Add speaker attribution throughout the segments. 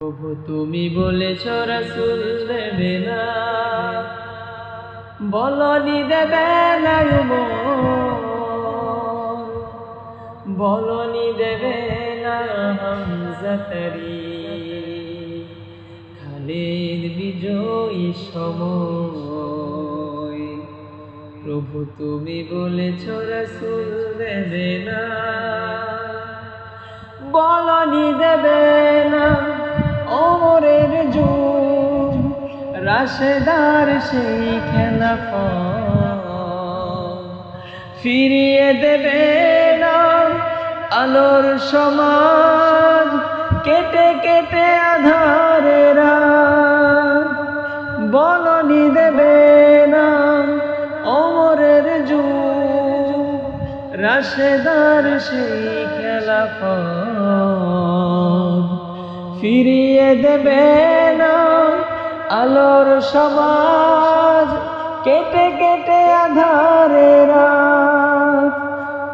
Speaker 1: প্রভু, তুমি বলেছ রাসুল দেবে না। বলনি দেবে না বলনি দেবে না হামজাতারি খালেদ বিজয়ী সময়। প্রভু, তুমি বলেছ রাসুল দেবে না। বলনি দেবে না রাশেদার সেই খেলা ফিরিয়ে দেবে না আলোর সমাজ, কেটে কেটে আধারেরা বলনি দেবে না অমরের যুগ, রাশেদার সেই খেলা ফিরিয়ে দেবে না আলোর সমাজ কেটে কেটে আধারে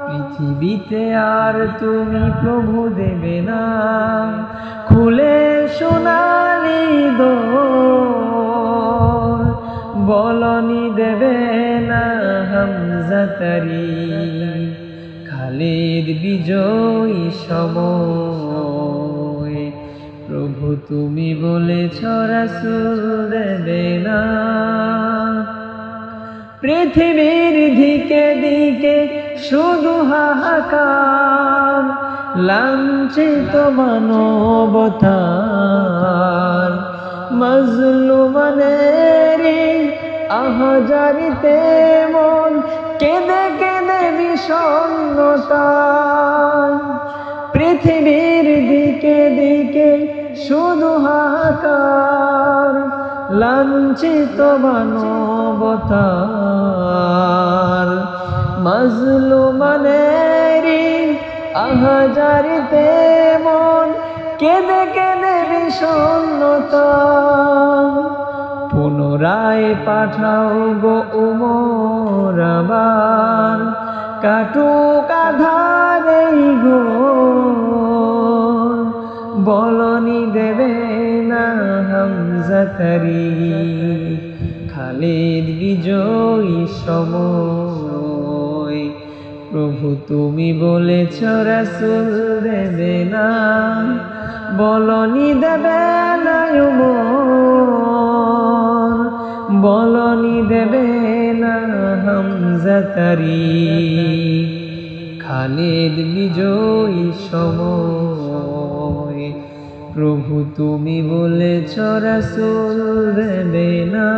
Speaker 1: পৃথিবীতে আর তুমি প্রভু দেবে না। খুলে সোনালি দোর বলনি দেবে না হামজাতারি খালিদ বিজয়ী সময়। তুমি বলেছ রাসুল দেবে না। পৃথিবীর দিকে দিকে শুধু হাহাকার, লাঞ্ছিত মানবতার। মজলুমানেরি আহজারিতে মন কেঁদে কেঁদে বিষণ্ণতার। পৃথিবীর দিকে দিকে শুধু হাহাকার, লাঞ্ছিত মানবতার। মজলুমানেরি আহাজারিতে মন কেঁদে কেঁদে বিষণ্ণতা। পুনরায় পাঠাও গো উমর আবার কাটুক আধারে গো না হামজাতারি খালিদ বিজয়ী সময়। প্রভু তুমি বলেছ, রাসুল দেবে না। বলনি দেবে না বলনি দেবে না হামজাতারি খালিদ বিজয়ী সময়। প্রভু তুমি বলেছ রাসুল দেবে না।